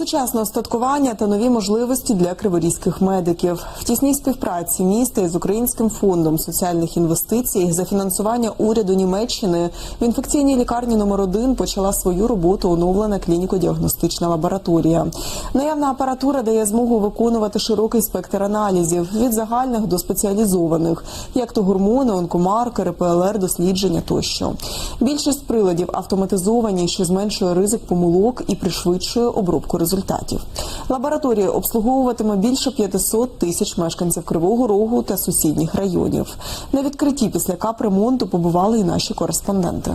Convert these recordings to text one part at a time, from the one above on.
Сучасне остаткування та нові можливості для криворізьких медиків в тісній співпраці міста із Українським фондом соціальних інвестицій за фінансування уряду Німеччини в інфекційній лікарні номер 1 почала свою роботу оновлена клініко-діагностична лабораторія. Наявна апаратура дає змогу виконувати широкий спектр аналізів від загальних до спеціалізованих, як то гормони, онкомаркери, ПЛР, дослідження тощо. Більшість приладів автоматизовані, що зменшує ризик помилок і пришвидшує обробку результатів. Лабораторія обслуговуватиме більше 500 тисяч мешканців Кривого Рогу та сусідніх районів. На відкритті після капремонту побували і наші кореспонденти.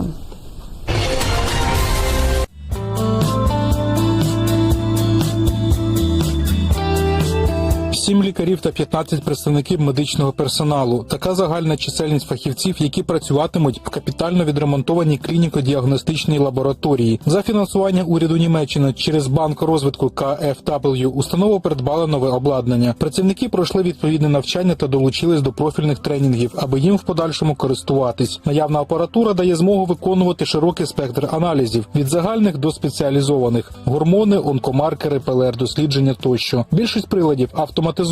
Сім лікарів та 15 представників медичного персоналу. Така загальна чисельність фахівців, які працюватимуть в капітально відремонтованій клініко-діагностичній лабораторії. За фінансування уряду Німеччини через банк розвитку KFW установа придбала нове обладнання. Працівники пройшли відповідне навчання та долучились до профільних тренінгів, аби їм в подальшому користуватись. Наявна апаратура дає змогу виконувати широкий спектр аналізів від загальних до спеціалізованих: гормони, онкомаркери, ПЛР, дослідження тощо. Більшість приладів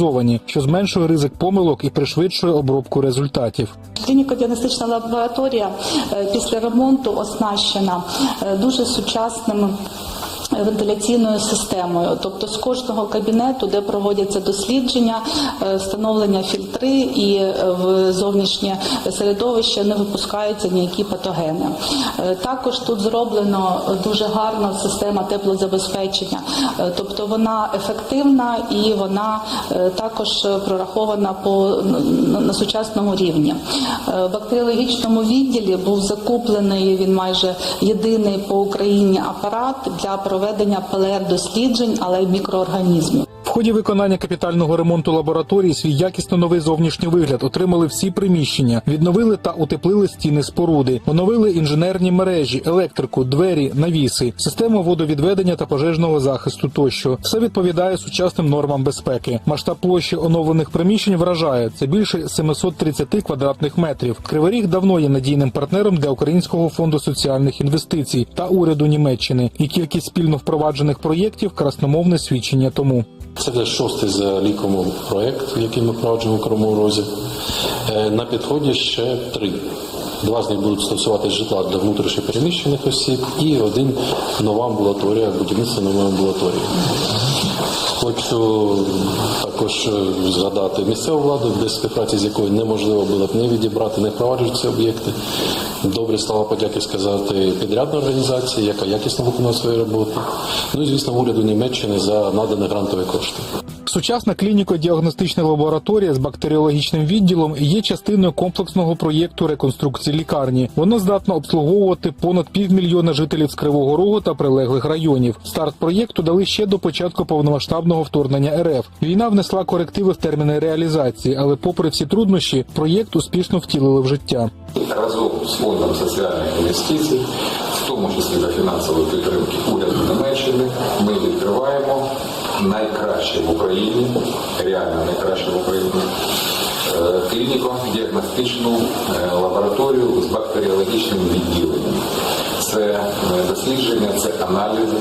автоматизовані, що зменшує ризик помилок і пришвидшує обробку результатів. Клініко-діагностична лабораторія е, після ремонту оснащена е, дуже сучасними. Вентиляційною системою, тобто з кожного кабінету, де проводяться дослідження, е, встановлення фільтри і е, в зовнішнє середовище не випускаються ніякі патогени. Е, Також тут зроблено дуже гарна система теплозабезпечення, тобто вона ефективна і вона також прорахована по на- сучасному рівні. В бактеріологічному відділі був закуплений він майже єдиний по Україні апарат для проведення ПЛР-досліджень, але й мікроорганізмів. Ході виконання капітального ремонту лабораторії свій якісно новий зовнішній вигляд отримали всі приміщення, відновили та утеплили стіни споруди, оновили інженерні мережі, електрику, двері, навіси, систему водовідведення та пожежного захисту тощо. Все відповідає сучасним нормам безпеки. Масштаб площі оновлених приміщень вражає це більше 730 квадратних метрів. Криворіг давно є надійним партнером для Українського фонду соціальних інвестицій та уряду Німеччини, і кількість спільно впроваджених проєктів красномовне свідчення тому. Це вже шостий за ліком проєкт, який ми впроваджуємо в Кривому Розі. Е, На підході ще три. Два з них будуть стосуватися житла для внутрішньопереміщених осіб і один нова амбулаторія, будівництво нової амбулаторії. Хочу також е, згадати місцеву владу, без співпраці з якою неможливо було б не відібрати, не впроваджувати ці об'єкти. Добрі слова подяки сказати підрядної організації, яка якісно виконує свою роботу. Ну і звісно, уряду Німеччини за надані грантові кошти. Сучасна клініко-діагностична лабораторія з бактеріологічним відділом є частиною комплексного проєкту реконструкції лікарні. Вона здатна обслуговувати понад півмільйона жителів з Кривого Рогу та прилеглих районів. Старт проєкту дали ще до початку повномасштабного вторгнення РФ. Війна внесла корективи в терміни реалізації, але, попри всі труднощі, проєкт успішно втілили в життя. разом з фондом соціальних інвестицій, в тому числі за фінансової підтримки уряду Німеччини, ми відкриваємо найкраще в Україні, реально найкраще в Україні, е, клініко-діагностичну е, лабораторію з бактеріологічним відділенням. Це е, дослідження, це аналізи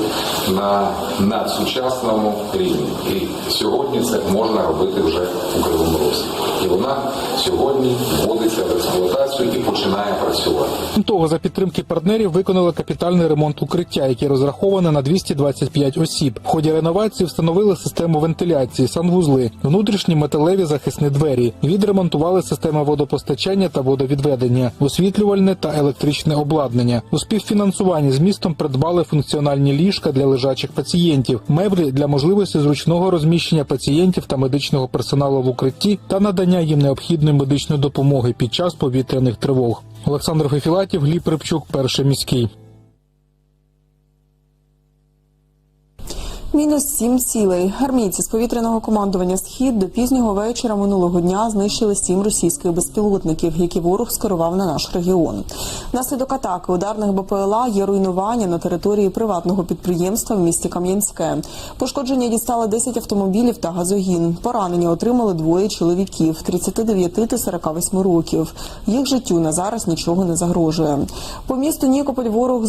на надсучасному рівні. І сьогодні це можна робити вже у Кривому Розі. І вона сьогодні вводиться в експлуатацію і починає працювати. Того, за підтримки партнерів виконали капітальний ремонт укриття, яке розраховане на 225 осіб. В ході реновації встановили систему вентиляції, санвузли, внутрішні металеві захисні двері. Відремонтували системи водопостачання та водовідведення, освітлювальне та електричне обладнання. У співфінансуванні з містом придбали функціональні ліжка для лежачих пацієнтів, меблі для можливості зручного розміщення пацієнтів та медичного персоналу в укритті та надання їм необхідної медичної допомоги під час повітряних тривог. Олександр Фефілатів, Гліб Рибчук, перший міський. Мінус сім цілей. Армійці з повітряного командування Схід до пізнього вечора минулого дня знищили сім російських безпілотників, які ворог скерував на наш регіон. Внаслідок атаки ударних БПЛА є руйнування на території приватного підприємства в місті Кам'янське. Пошкодження дістали 10 автомобілів та газогін. Поранення отримали двоє чоловіків 39 та 48 років. Їх життю на зараз нічого не загрожує. По місту Нікополь ворог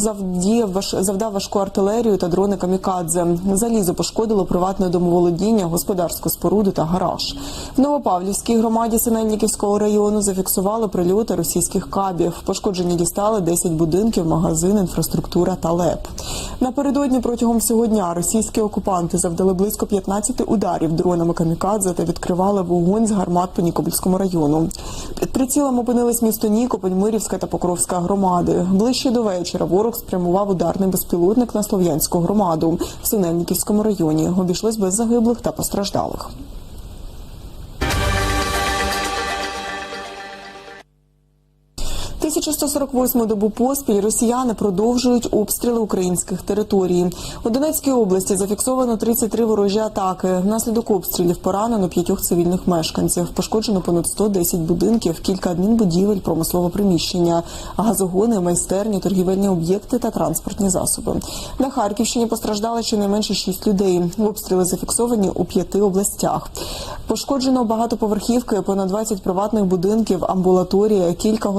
завдав важку артилерію та дрони камікадзе. Залізо пошкодило приватне домоволодіння, господарську споруду та гараж. В Новопавлівській громаді Синельниківського району зафіксували прильоти російських кабів. Пошкоджені дістали 10 будинків, магазин, інфраструктура та ЛЕП. Напередодні протягом всього дня російські окупанти завдали близько 15 ударів дронами камікадзе та відкривали вогонь з гармат по Нікопольському району. Під прицілом опинились місто Нікополь, Мирівська та Покровська громади. Ближче до вечора ворог спрямував ударний безпілотник на Слов'янську громаду в Синельниківському районі. Обійшлось без загиблих та постраждалих. – 1148 добу поспіль росіяни продовжують обстріли українських територій. У Донецькій області зафіксовано 33 ворожі атаки. Внаслідок обстрілів поранено п'ятьох цивільних мешканців. Пошкоджено понад 110 будинків, кілька адмінбудівель, промислове приміщення, газогони, майстерні, торгівельні об'єкти та транспортні засоби. На Харківщині постраждали щонайменше 6 людей. Обстріли зафіксовані у п'яти областях. Пошкоджено багатоповерхівки, понад 20 приватних будинків, амбулаторія, кілька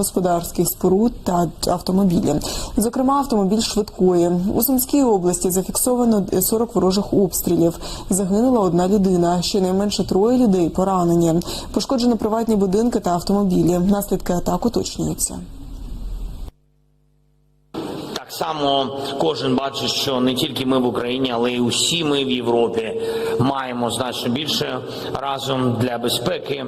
господарських споруд та автомобілі. Зокрема, автомобіль швидкої. У Сумській області зафіксовано 40 ворожих обстрілів. Загинула одна людина. Щонайменше троє людей поранені. Пошкоджено приватні будинки та автомобілі. Наслідки атак уточнюються. Само кожен бачить, що не тільки ми в Україні, але й усі ми в Європі маємо значно більше разом для безпеки,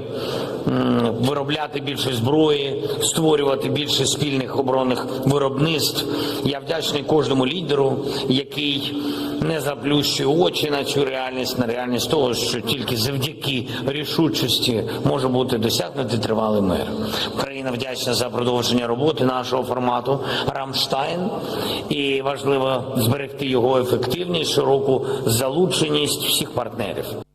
виробляти більше зброї, створювати більше спільних оборонних виробництв. Я вдячний кожному лідеру, який не заплющує очі на цю реальність, на реальність того, що тільки завдяки рішучості може бути досягнути тривалий мир. Україна вдячна за продовження роботи нашого формату Рамштайн, і важливо зберегти його ефективність, широку залученість всіх партнерів.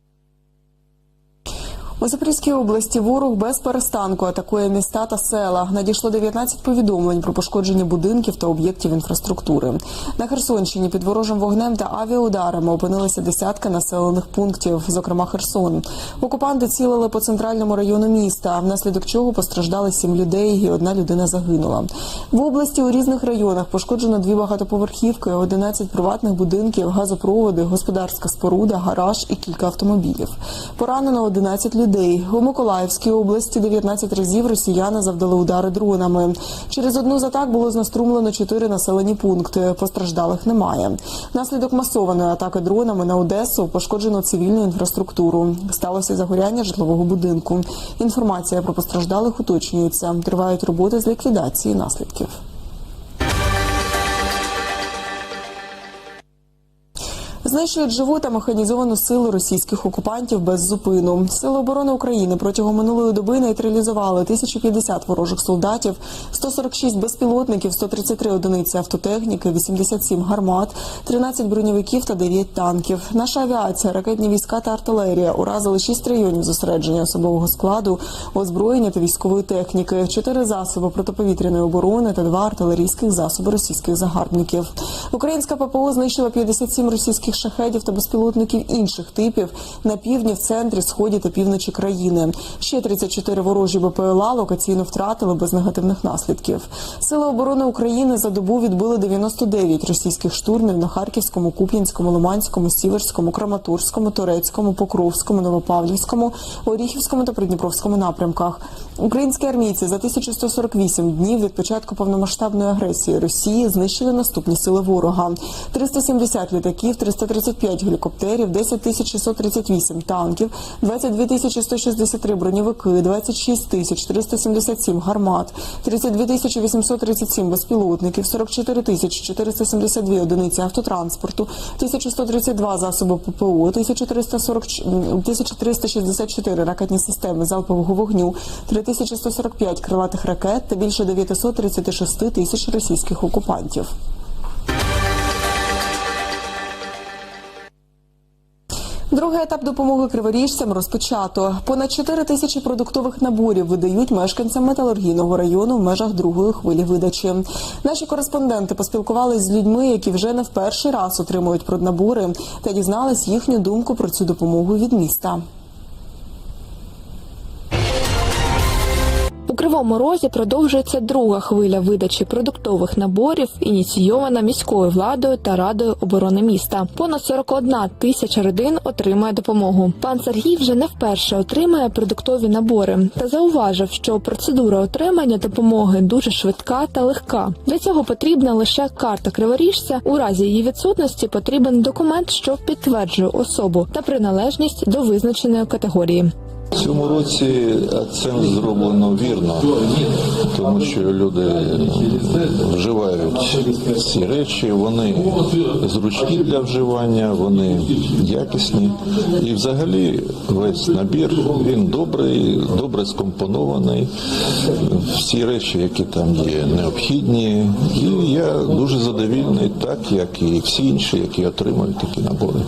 У Запорізькій області ворог без перестанку атакує міста та села. Надійшло 19 повідомлень про пошкодження будинків та об'єктів інфраструктури. На Херсонщині під ворожим вогнем та авіаударами опинилися десятки населених пунктів, зокрема Херсон. Окупанти цілили по центральному району міста, внаслідок чого постраждали сім людей і одна людина загинула. В області у різних районах пошкоджено дві багатоповерхівки, 11 приватних будинків, газопроводи, господарська споруда, гараж і кілька автомобілів. Поранено 11 людей. У Миколаївській області 19 разів росіяни завдали удари дронами. Через одну з атак було знеструмлено 4 населені пункти. Постраждалих немає. Наслідок масованої атаки дронами на Одесу пошкоджено цивільну інфраструктуру. Сталося загоряння житлового будинку. Інформація про постраждалих уточнюється. Тривають роботи з ліквідації наслідків. Знищують живу та механізовану силу російських окупантів без зупину. Сили оборони України протягом минулої доби нейтралізували 1050 ворожих солдатів, 146 безпілотників, 133 одиниці автотехніки, 87 гармат, 13 броньовиків та 9 танків. Наша авіація, ракетні війська та артилерія уразили 6 районів зосередження особового складу, озброєння та військової техніки, 4 засоби протиповітряної оборони та 2 артилерійських засоби російських загарбників. Українська ППО знищила 57 російських шахедів та безпілотників інших типів на півдні, в центрі, сході та півночі країни. Ще 34 ворожі БПЛА локаційно втратили без негативних наслідків. Сили оборони України за добу відбили 99 російських штурмів на Харківському, Куп'янському, Лиманському, Сіверському, Краматорському, Торецькому, Покровському, Новопавлівському, Оріхівському та Придніпровському напрямках. Українські армійці за 1148 днів від початку повномасштабної агресії Росії знищили наступні сили ворога: 370 літаків, 335 гелікоптерів, 10 638 танків, 22 163 броньовики, 26 377 гармат, 32 837 безпілотників, 44 472 одиниці автотранспорту, 1132 засоби ППО, 1340 1364 ракетні системи залпового вогню, 3145 крилатих ракет та більше 936 тисяч російських окупантів. Другий етап допомоги криворіжцям розпочато. Понад 4 тисячі продуктових наборів видають мешканцям металургійного району в межах другої хвилі видачі. Наші кореспонденти поспілкувалися з людьми, які вже не в перший раз отримують проднабори, та дізнались їхню думку про цю допомогу від міста. Кривому Розі продовжується друга хвиля видачі продуктових наборів, ініційована міською владою та радою оборони міста. Понад 41 тисяча родин отримує допомогу. Пан Сергій вже не вперше отримує продуктові набори та зауважив, що процедура отримання допомоги дуже швидка та легка. Для цього потрібна лише карта криворіжця. У разі її відсутності потрібен документ, що підтверджує особу та приналежність до визначеної категорії. Цьому році акцент зроблено вірно, тому що люди вживають ці речі, вони зручні для вживання, вони якісні. І взагалі весь набір він добрий, добре скомпонований. Всі речі, які там є, необхідні. І я дуже задовільний, так як і всі інші, які отримують такі набори.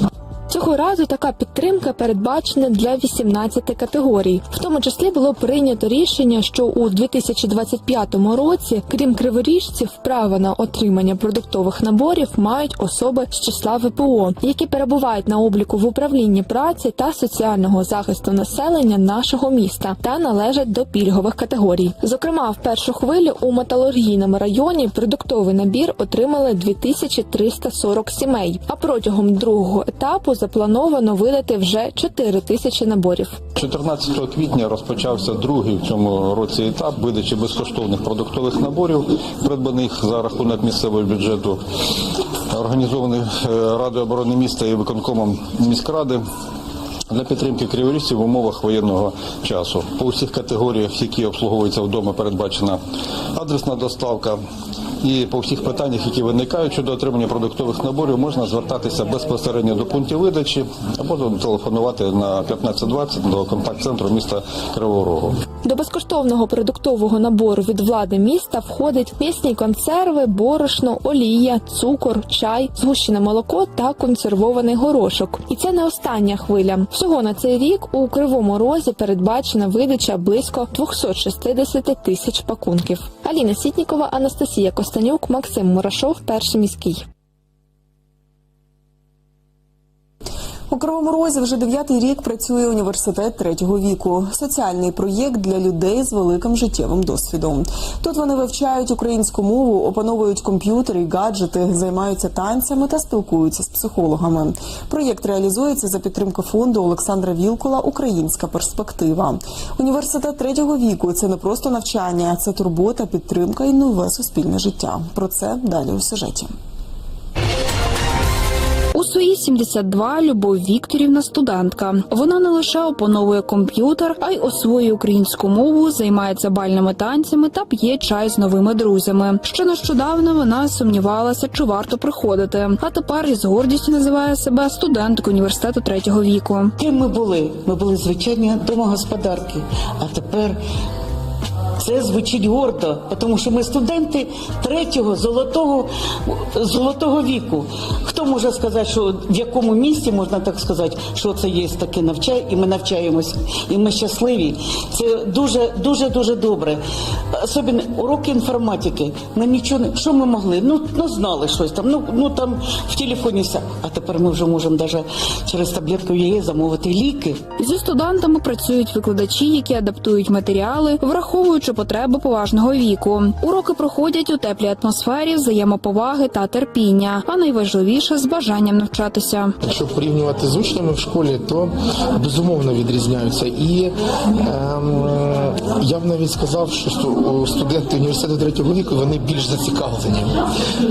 Цього разу така підтримка передбачена для 18 категорій. В тому числі було прийнято рішення, що у 2025 році, крім криворіжців, право на отримання продуктових наборів мають особи з числа ВПО, які перебувають на обліку в управлінні праці та соціального захисту населення нашого міста та належать до пільгових категорій. Зокрема, в першу хвилю у металургійному районі продуктовий набір отримали 2340 сімей. А протягом другого етапу заплановано видати вже 4 тисячі наборів. 14 квітня розпочався другий в цьому році етап видачі безкоштовних продуктових наборів, придбаних за рахунок місцевого бюджету, організованих е, Радою оборони міста і виконкомом міськради. Для підтримки криворіжців в умовах воєнного часу по усіх категоріях, які обслуговуються вдома, передбачена адресна доставка. І по всіх питаннях, які виникають щодо отримання продуктових наборів, можна звертатися безпосередньо до пунктів видачі або телефонувати на 1520 до контакт-центру міста Кривого Рогу. До безкоштовного продуктового набору від влади міста входять м'ясні консерви, борошно, олія, цукор, чай, згущене молоко та консервований горошок. І це не остання хвиля. Всього на цей рік у кривому розі передбачена видача близько 260 тисяч пакунків. Аліна Сітнікова, Анастасія Костанюк, Максим Мурашов, перший міський. У Кривому Розі вже дев'ятий рік працює університет третього віку. Соціальний проєкт для людей з великим життєвим досвідом. Тут вони вивчають українську мову, опановують комп'ютери гаджети, займаються танцями та спілкуються з психологами. Проєкт реалізується за підтримки фонду Олександра Вілкула Українська перспектива. Університет третього віку це не просто навчання, це турбота, підтримка і нове суспільне життя. Про це далі у сюжеті. У свої 72 Любов Вікторівна студентка. Вона не лише опановує комп'ютер, а й освоює українську мову, займається бальними танцями та п'є чай з новими друзями. Ще нещодавно вона сумнівалася, чи варто приходити. А тепер із гордістю називає себе студенткою університету третього віку. Ким ми були? Ми були звичайні домогосподарки. А тепер це звучить гордо, тому що ми студенти третього золотого золотого віку. Хто може сказати, що в якому місці можна так сказати, що це є таке навчання, і ми навчаємося, і ми щасливі. Це дуже дуже дуже добре. Особливо уроки інформатики. Ми нічого не що ми могли? Ну ну знали щось там. Ну ну там в телефоні все. А тепер ми вже можемо навіть через таблетку ЄЕ замовити ліки. Зі студентами працюють викладачі, які адаптують матеріали, враховуючи потреби поважного віку. Уроки проходять у теплій атмосфері, взаємоповаги та терпіння, а найважливіше з бажанням навчатися. Якщо порівнювати з учнями в школі, то безумовно відрізняються. І ем, я б навіть сказав, що сту- студенти університету третього віку вони більш зацікавлені.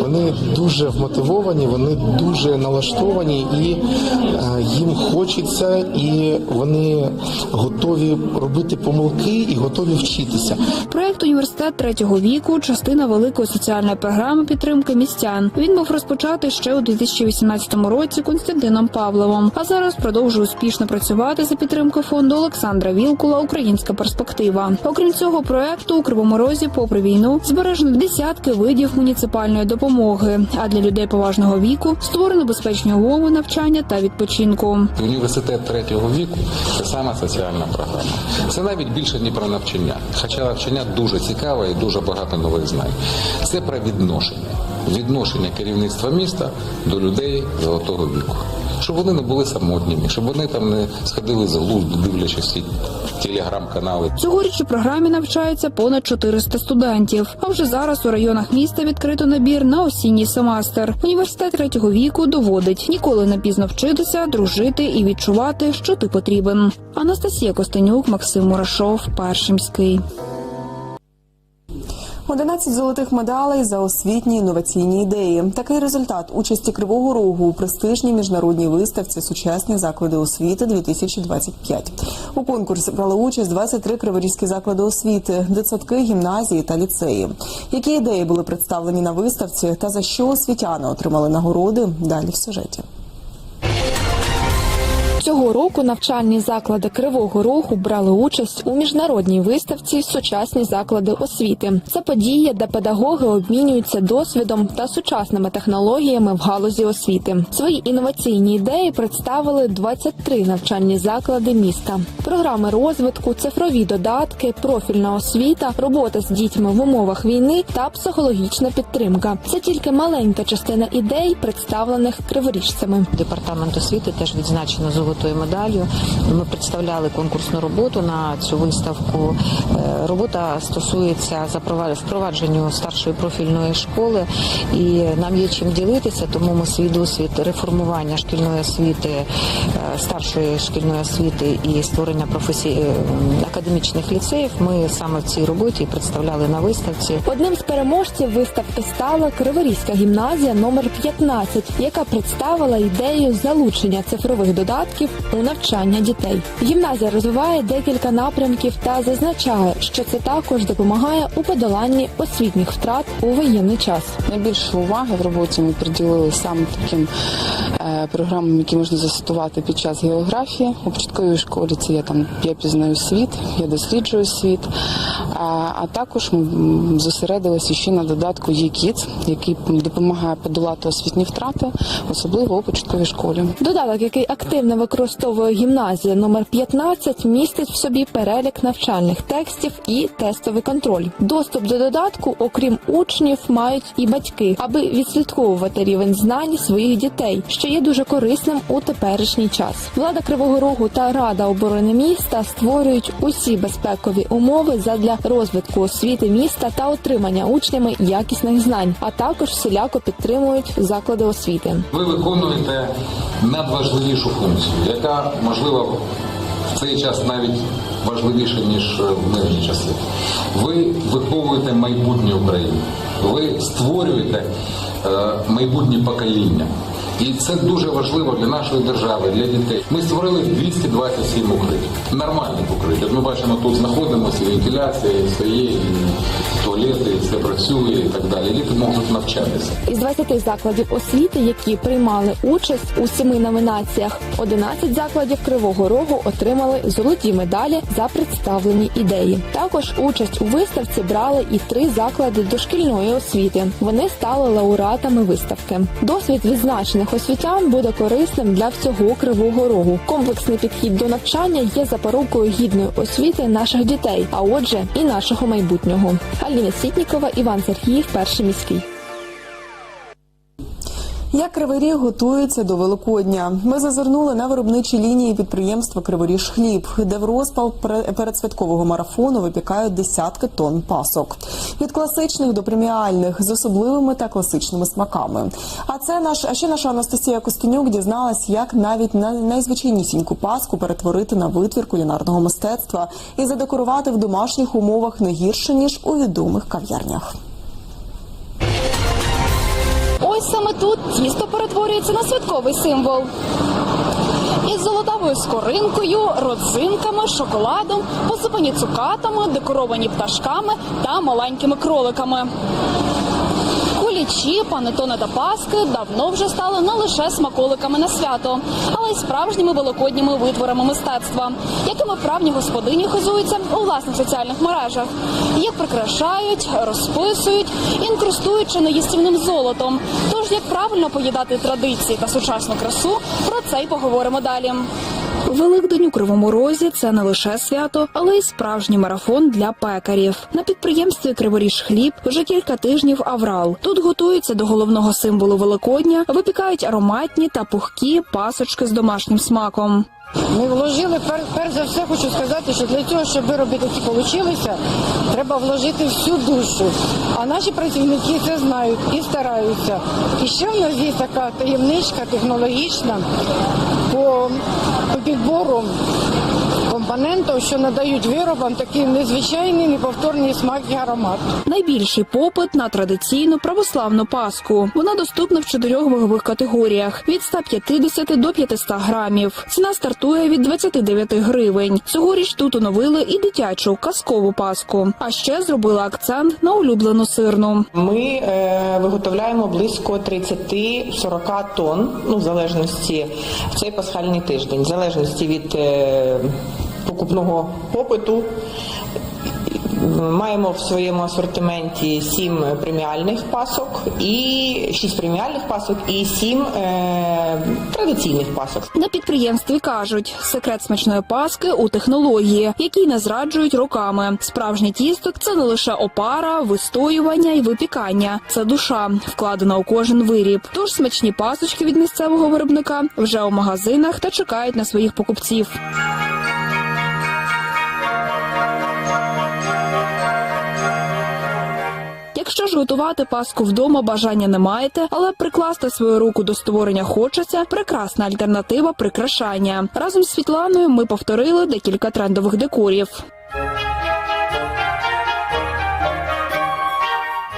Вони дуже вмотивовані, вони дуже налаштовані, і е, їм хочеться, і вони готові робити помилки і готові вчитися. Проект університет третього віку частина великої соціальної програми підтримки містян. Він був розпочатий ще у 2018 році Константином Павловим, а зараз продовжує успішно працювати за підтримки фонду Олександра Вілкула Українська перспектива. Окрім цього проекту у Кривому Розі, попри війну, збережено десятки видів муніципальної допомоги. А для людей поважного віку створено безпечні умови навчання та відпочинку. Університет третього віку це саме соціальна програма. Це навіть більше не про навчання, хоча навчання дуже цікаве і дуже багато нових знань. Це про відношення. Відношення керівництва міста до людей золотого віку. Щоб вони не були самотніми, щоб вони там не сходили з глузду, дивлячись ці телеграм-канали. Цьогоріч у програмі навчається понад 400 студентів. А вже зараз у районах міста відкрито набір на осінній семестр. Університет третього віку доводить ніколи не пізно вчитися, дружити і відчувати, що ти потрібен. Анастасія Костенюк, Максим Мурашов, Першимський. 11 золотих медалей за освітні інноваційні ідеї. Такий результат участі Кривого Рогу у престижній міжнародній виставці Сучасні заклади освіти 2025 У конкурсі брали участь 23 криворізькі заклади освіти, дитсадки, гімназії та ліцеї. Які ідеї були представлені на виставці та за що освітяни отримали нагороди? Далі в сюжеті. Цього року навчальні заклади Кривого Рогу брали участь у міжнародній виставці Сучасні заклади освіти. Це подія, де педагоги обмінюються досвідом та сучасними технологіями в галузі освіти. Свої інноваційні ідеї представили 23 навчальні заклади міста. Програми розвитку, цифрові додатки, профільна освіта, робота з дітьми в умовах війни та психологічна підтримка. Це тільки маленька частина ідей, представлених криворіжцями. Департамент освіти теж відзначено золотою медаллю. Ми представляли конкурсну роботу на цю виставку. Е, Робота стосується впровадженню старшої профільної школи, і нам є чим ділитися, тому ми свій досвід реформування шкільної освіти, е, старшої шкільної освіти і створення професій е, академічних ліцеїв. Ми саме в цій роботі представляли на виставці. Одним з переможців виставки стала Криворізька гімназія номер 15, яка представила ідею залучення цифрових додатків у навчання дітей. Гімназія розвиває декілька напрямків та зазначає, що це також допомагає у подоланні освітніх втрат у воєнний час. Найбільше уваги в роботі ми приділили саме таким е, програмам, які можна застосувати під час географії. У початковій школі це я там я пізнаю світ, я досліджую світ. А, також зосередилися ще на додатку ЄКІЦ, який допомагає подолати освітні втрати, особливо у початковій школі. Додаток, який активно використовує гімназія номер 15, містить в собі перелік навчальних текстів і тестовий контроль. Доступ до додатку, окрім учнів, мають і батьки, аби відслідковувати рівень знань своїх дітей, що є дуже корисним у теперішній час. Влада Кривого Рогу та Рада оборони міста створюють усі безпекові умови задля розвитку освіти міста та отримання учнями якісних знань, а також всіляко підтримують заклади освіти. Ви виконуєте надважливішу функцію, яка можливо в цей час навіть важливіша ніж в мирні часи. Ви виховуєте майбутнє України, ви створюєте е, майбутнє покоління. І це дуже важливо для нашої держави, для дітей. Ми створили 227 укриттів, нормальних укриттів. Ми бачимо, тут знаходимося, вентиляція і туалети, все працює і так далі. Діти можуть навчатися. Із 20 закладів освіти, які приймали участь у семи номінаціях, 11 закладів Кривого Рогу отримали золоті медалі за представлені ідеї. Також участь у виставці брали і три заклади дошкільної освіти. Вони стали лауреатами виставки. Досвід відзначених освітян буде корисним для всього Кривого Рогу. Комплексний підхід до навчання є запорукою гідної освіти наших дітей, а отже, і нашого майбутнього. Аліна Сітнікова, Іван Сергіїв, перший міський. Як Кривий Ріг готується до Великодня? Ми зазирнули на виробничі лінії підприємства Криворіж Хліб, де в розпал передсвяткового марафону випікають десятки тонн пасок. Від класичних до преміальних з особливими та класичними смаками. А це наш, а ще наша Анастасія Костенюк дізналась, як навіть на найзвичайнісіньку паску перетворити на витвір кулінарного мистецтва і задекорувати в домашніх умовах не гірше ніж у відомих кав'ярнях. Ось саме тут тісто перетворюється на святковий символ. із золотавою скоринкою, родзинками, шоколадом, посипані цукатами, декоровані пташками та маленькими кроликами. Кулічі, панетони та паски давно вже стали не лише смаколиками на свято, але й справжніми великодніми витворами мистецтва, якими правні господині хизуються у власних соціальних мережах. Їх прикрашають, розписують, інкрустуючи неїстівним золотом. Тож як правильно поїдати традиції та сучасну красу, про це й поговоримо далі. Великдень у Кривому Розі це не лише свято, але й справжній марафон для пекарів. На підприємстві Криворіж хліб вже кілька тижнів аврал. Тут готуються до головного символу Великодня, випікають ароматні та пухкі пасочки з домашнім смаком. Ми вложили пер, перш за все, хочу сказати, що для цього, щоб вироби такі получилися, треба вложити всю душу. А наші працівники це знають і стараються. І ще в нас є така таємничка технологічна по, підбору компонентів, що надають виробам такий незвичайний, неповторний смак і аромат. Найбільший попит на традиційну православну паску. Вона доступна в чотирьох вагових категоріях від 150 до 500 грамів. Ціна стартує від 29 гривень. Цьогоріч тут оновили і дитячу казкову паску. А ще зробили акцент на улюблену сирну. Ми е, виготовляємо близько 30-40 тонн, ну в залежності в цей пасхальний тиждень, в залежності від е, покупного попиту. Маємо в своєму асортименті 7 преміальних пасок і 6 преміальних пасок і 7 е, традиційних пасок. На підприємстві кажуть, секрет смачної паски у технології, які не зраджують роками. Справжнє тісто це не лише опара, вистоювання і випікання. Це душа, вкладена у кожен виріб. Тож смачні пасочки від місцевого виробника вже у магазинах та чекають на своїх покупців. Якщо ж готувати паску вдома бажання не маєте, але прикласти свою руку до створення хочеться, прекрасна альтернатива прикрашання. Разом з Світланою ми повторили декілька трендових декорів.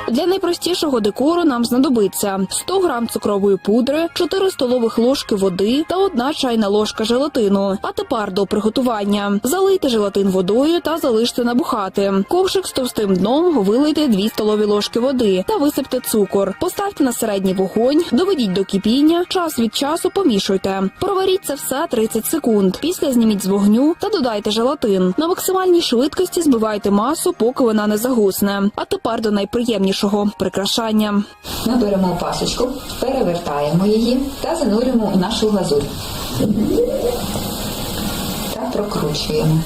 Для найпростішого декору нам знадобиться 100 грам цукрової пудри, 4 столових ложки води та 1 чайна ложка желатину. А тепер до приготування. Залийте желатин водою та залиште набухати. Ковшик з товстим дном вилийте 2 столові ложки води та висипте цукор. Поставте на середній вогонь, доведіть до кипіння, час від часу помішуйте. Проваріть це все 30 секунд. Після зніміть з вогню та додайте желатин. На максимальній швидкості збивайте масу, поки вона не загусне. А тепер до найприємнішого прикрашання. Ми пасочку, перевертаємо її та занурюємо у нашу глазурь. Та прокручуємо.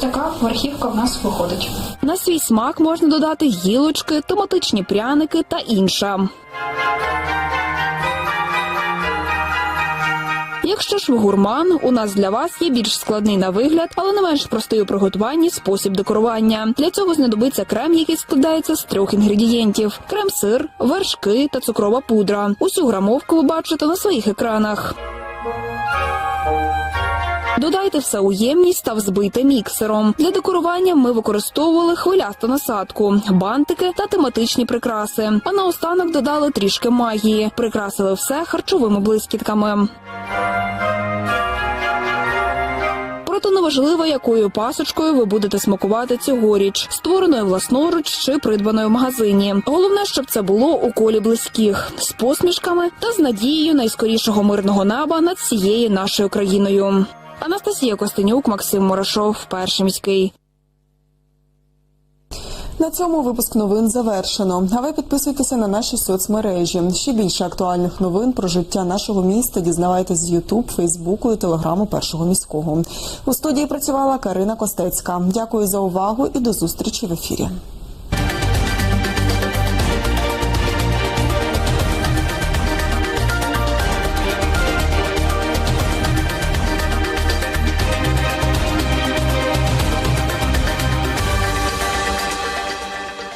Така верхівка в нас виходить. На свій смак можна додати гілочки, томатичні пряники та інше. Якщо ж ви гурман, у нас для вас є більш складний на вигляд, але не менш простий у приготуванні спосіб декорування. Для цього знадобиться крем, який складається з трьох інгредієнтів: крем-сир, вершки та цукрова пудра. Усю грамовку ви бачите на своїх екранах. Додайте все у ємність та взбийте міксером. Для декорування ми використовували хвилясту насадку, бантики та тематичні прикраси. А наостанок додали трішки магії, прикрасили все харчовими блискітками. Проте неважливо, якою пасочкою ви будете смакувати цьогоріч, створеною власноруч чи придбаною в магазині. Головне, щоб це було у колі близьких, з посмішками та з надією найскорішого мирного неба над всією нашою країною. Анастасія Костенюк, Максим Морошов, перший міський. На цьому випуск новин завершено. А ви підписуйтеся на наші соцмережі. Ще більше актуальних новин про життя нашого міста дізнавайтесь з Ютуб, Фейсбуку і Телеграму Першого міського. У студії працювала Карина Костецька. Дякую за увагу і до зустрічі в ефірі.